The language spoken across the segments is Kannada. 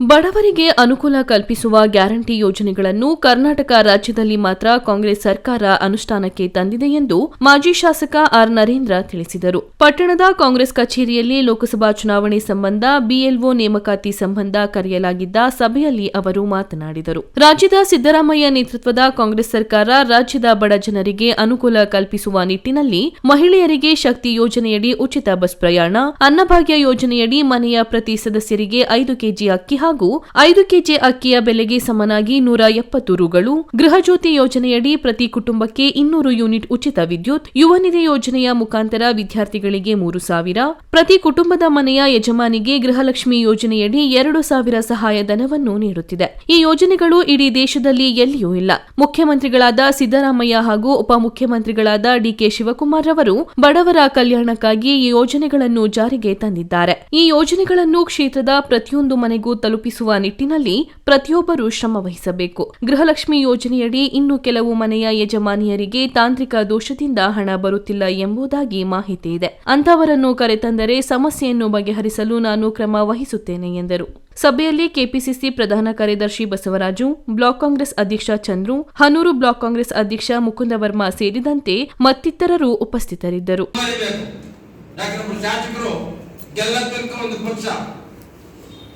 ಬಡವರಿಗೆ ಅನುಕೂಲ ಕಲ್ಪಿಸುವ ಗ್ಯಾರಂಟಿ ಯೋಜನೆಗಳನ್ನು ಕರ್ನಾಟಕ ರಾಜ್ಯದಲ್ಲಿ ಮಾತ್ರ ಕಾಂಗ್ರೆಸ್ ಸರ್ಕಾರ ಅನುಷ್ಠಾನಕ್ಕೆ ತಂದಿದೆ ಎಂದು ಮಾಜಿ ಶಾಸಕ ಆರ್ ನರೇಂದ್ರ ತಿಳಿಸಿದರು. ಪಟ್ಟಣದ ಕಾಂಗ್ರೆಸ್ ಕಚೇರಿಯಲ್ಲಿ ಲೋಕಸಭಾ ಚುನಾವಣೆ ಸಂಬಂಧ ಬಿಎಲ್ಒ ನೇಮಕಾತಿ ಸಂಬಂಧ ಕರೆಯಲಾಗಿದ್ದ ಸಭೆಯಲ್ಲಿ ಅವರು ಮಾತನಾಡಿದರು. ರಾಜ್ಯದ ಸಿದ್ದರಾಮಯ್ಯ ನೇತೃತ್ವದ ಕಾಂಗ್ರೆಸ್ ಸರ್ಕಾರ ರಾಜ್ಯದ ಬಡ ಜನರಿಗೆ ಅನುಕೂಲ ಕಲ್ಪಿಸುವ ನಿಟ್ಟಿನಲ್ಲಿ ಮಹಿಳೆಯರಿಗೆ ಶಕ್ತಿ ಯೋಜನೆಯಡಿ ಉಚಿತ ಬಸ್ ಪ್ರಯಾಣ, ಅನ್ನಭಾಗ್ಯ ಯೋಜನೆಯಡಿ ಮನೆಯ ಪ್ರತಿ ಸದಸ್ಯರಿಗೆ ಐದು ಕೆಜಿ ಅಕ್ಕಿ ಹಾಗೂ ಐದು ಕೆಜಿ ಅಕ್ಕಿಯ ಬೆಲೆಗೆ ಸಮನಾಗಿ ನೂರ ಎಪ್ಪತ್ತು ರುಗಳು. ಗೃಹಜ್ಯೋತಿ ಯೋಜನೆಯಡಿ ಪ್ರತಿ ಕುಟುಂಬಕ್ಕೆ ಇನ್ನೂರು ಯೂನಿಟ್ ಉಚಿತ ವಿದ್ಯುತ್, ಯುವ ನಿಧಿ ಯೋಜನೆಯ ಮುಖಾಂತರ ವಿದ್ಯಾರ್ಥಿಗಳಿಗೆ ಮೂರು ಸಾವಿರ. ಪ್ರತಿ ಕುಟುಂಬದ ಮನೆಯ ಯಜಮಾನಿಗೆ ಗೃಹಲಕ್ಷ್ಮಿ ಯೋಜನೆಯಡಿ ಎರಡು ಸಾವಿರ ಸಹಾಯಧನವನ್ನು ನೀಡುತ್ತಿದೆ. ಈ ಯೋಜನೆಗಳು ಇಡೀ ದೇಶದಲ್ಲಿ ಎಲ್ಲಿಯೂ ಇಲ್ಲ. ಮುಖ್ಯಮಂತ್ರಿಗಳಾದ ಸಿದ್ದರಾಮಯ್ಯ ಹಾಗೂ ಉಪಮುಖ್ಯಮಂತ್ರಿಗಳಾದ ಡಿಕೆ ಶಿವಕುಮಾರ್ ಅವರು ಬಡವರ ಕಲ್ಯಾಣಕ್ಕಾಗಿ ಈ ಯೋಜನೆಗಳನ್ನು ಜಾರಿಗೆ ತಂದಿದ್ದಾರೆ. ಈ ಯೋಜನೆಗಳನ್ನು ಕ್ಷೇತ್ರದ ಪ್ರತಿಯೊಂದು ಮನೆಗೂ ತಲುಪಿಸುವ ನಿಟ್ಟಿನಲ್ಲಿ ಪ್ರತಿಯೊಬ್ಬರು ಶ್ರಮ ವಹಿಸಬೇಕು. ಗೃಹಲಕ್ಷ್ಮಿ ಯೋಜನೆಯಡಿ ಇನ್ನು ಕೆಲವು ಮನೆಯ ಯಜಮಾನಿಯರಿಗೆ ತಾಂತ್ರಿಕ ದೋಷದಿಂದ ಹಣ ಬರುತ್ತಿಲ್ಲ ಎಂಬುದಾಗಿ ಮಾಹಿತಿ ಇದೆ. ಅಂತವರನ್ನು ಕರೆತಂದರೆ ಸಮಸ್ಯೆಯನ್ನು ಬಗೆಹರಿಸಲು ನಾನು ಕ್ರಮ ವಹಿಸುತ್ತೇನೆ ಎಂದರು. ಸಭೆಯಲ್ಲಿ ಕೆಪಿಸಿಸಿ ಪ್ರಧಾನ ಕಾರ್ಯದರ್ಶಿ ಬಸವರಾಜು, ಬ್ಲಾಕ್ ಕಾಂಗ್ರೆಸ್ ಅಧ್ಯಕ್ಷ ಚಂದ್ರು, ಹನೂರು ಬ್ಲಾಕ್ ಕಾಂಗ್ರೆಸ್ ಅಧ್ಯಕ್ಷ ಮುಕುಂದ ವರ್ಮಾ ಸೇರಿದಂತೆ ಮತ್ತಿತರರು ಉಪಸ್ಥಿತರಿದ್ದರು.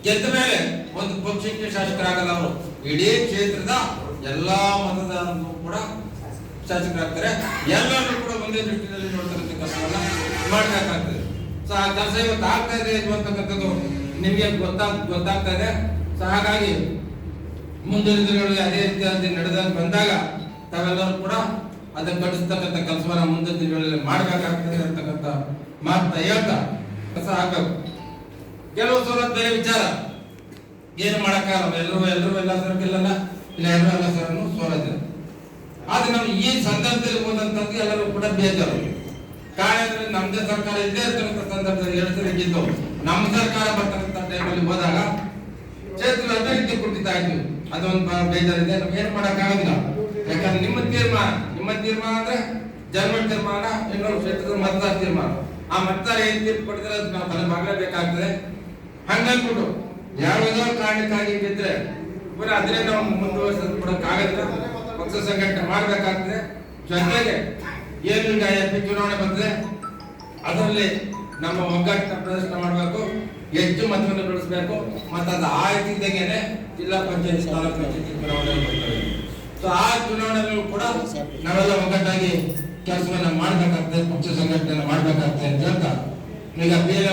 ಗೆದ್ದ ಮೇಲೆ ಒಂದು ಪಕ್ಷಕ್ಕೆ ಶಾಸಕರಾಗಲ್ಲ ಅವರು. ಇಡೀ ಕ್ಷೇತ್ರದ ಎಲ್ಲಾ ಮತದಾರರು ಕೂಡ ಶಾಸಕರಾಗ್ತಾರೆ. ಎಲ್ಲರೂ ಕೂಡ ಒಂದೇ ದೃಷ್ಟಿನಲ್ಲಿ ನೋಡ್ತಕ್ಕಂಥ ಕೆಲಸವನ್ನ ಮಾಡಬೇಕಾಗ್ತದೆ. ಸೊ, ಆ ಕೆಲಸ ಇವತ್ತು ಆಗ್ತಾ ಇದೆ ಅಂತಕ್ಕಂಥದ್ದು ನಿಮಗೆ ಗೊತ್ತಾ, ಗೊತ್ತಾಗ್ತಾ ಇದೆ. ಸೊ, ಹಾಗಾಗಿ ಮುಂದಿನ ದಿನಗಳಲ್ಲಿ ಅದೇ ರೀತಿಯಾಗಿ ನಡೆದ ಬಂದಾಗ ತಾವೆಲ್ಲರೂ ಕೂಡ ಅದನ್ನು ಕಟ್ಟಿಸ್ತಕ್ಕಂಥ ಕೆಲಸವನ್ನ ಮುಂದಿನ ದಿನಗಳಲ್ಲಿ ಮಾಡಬೇಕಾಗ್ತದೆ ಅಂತಕ್ಕಂಥ ಮಾತನ್ನ ಹೇಳ್ತಾ, ಕೆಲಸ ಆಗ್ಬೇಕು. ಕೆಲವು ಸಲ ವಿಚಾರ. ಏನು ಮಾಡಕ್ಕಾಗಲ್ಲ. ಎಲ್ಲರೂ ಎಲ್ಲರೂ ಎಲ್ಲ ಸರ್ ಗೆಲ್ಲಲ್ಲ ಇಲ್ಲ, ಎಲ್ಲರೂ ಎಲ್ಲ ಸರನ್ನು ಆದ್ರೆ ನಾವು ಈ ಸಂದರ್ಭದಲ್ಲಿ ಹೋದಂತದ್ದು ಎಲ್ಲರೂ ಕೂಡ ಬೇಜಾರು. ಕಾರಣ ನಮ್ದೇ ಸರ್ಕಾರ ಇಲ್ಲೇ ಇರ್ತಕ್ಕಂಥ ಸಂದರ್ಭದಲ್ಲಿ ಎರಡು ಸಲ ಗೆದ್ದು, ನಮ್ಮ ಸರ್ಕಾರ ಬರ್ತಕ್ಕಂಥ ಟೈಮಲ್ಲಿ ಹೋದಾಗ ಕ್ಷೇತ್ರ ಅಭಿವೃದ್ಧಿ ಅದು ಒಂದು ಬೇಜಾರಿದೆ. ನಾವು ಏನು ಮಾಡೋಕ್ಕಾಗೋದಿಲ್ಲ. ಯಾಕಂದ್ರೆ ನಿಮ್ಮ ತೀರ್ಮಾನ ನಿಮ್ಮ ತೀರ್ಮಾನ ಅಂದ್ರೆ ಜನ್ಮ ತೀರ್ಮಾನ, ಇನ್ನೊಂದು ಕ್ಷೇತ್ರದ ಮತದಾರ ತೀರ್ಮಾನ. ಆ ಮತದಾರ ಏನ್ ತೀರ್ಪು ಕೊಟ್ಟಿದ್ರೆ ನಾವು ತಲೆ ಬಾಗಲೇಬೇಕಾಗ್ತದೆ ಹಂಗನ್ಬಿಟ್ಟು ಯಾವುದೋ ಕಾರಣಕ್ಕಾಗಿ ಬಿದ್ದರೆ ಬರೀ ಅದನ್ನೇ ನಾವು ಕೊಡಕ್ಕಾಗಲ್ಲ ಪಕ್ಷ ಸಂಘಟನೆ ಮಾಡಬೇಕಾಗ್ತದೆ ಜೊತೆಗೆ ಏನು ಗಾಯಕ್ಕೆ ಚುನಾವಣೆ ಬಂದ್ರೆ ಅದರಲ್ಲಿ ನಮ್ಮ ಒಗ್ಗಟ್ಟಿನ ಪ್ರದರ್ಶನ ಮಾಡಬೇಕು, ಹೆಚ್ಚು ಮತವನ್ನು ಬೆಳೆಸಬೇಕು ಮತ್ತು ಅದು ಆಯ್ತಿದ್ದಂಗೆ ಜಿಲ್ಲಾ ಪಂಚಾಯತ್, ತಾಲೂಕು ಪಂಚಾಯತ್ ಚುನಾವಣೆ ಸೊ ಆ ಚುನಾವಣೆಗಳು ಕೂಡ ನಾವೆಲ್ಲ ಒಗ್ಗಟ್ಟಾಗಿ ಕೆಲಸವನ್ನು ಮಾಡ್ಬೇಕಾಗ್ತದೆ, ಪಕ್ಷ ಸಂಘಟನೆ ಮಾಡ್ಬೇಕಾಗ್ತದೆ ಅಂತ ಹೇಳ್ತಾ. ಈಗ ಬೇರೆ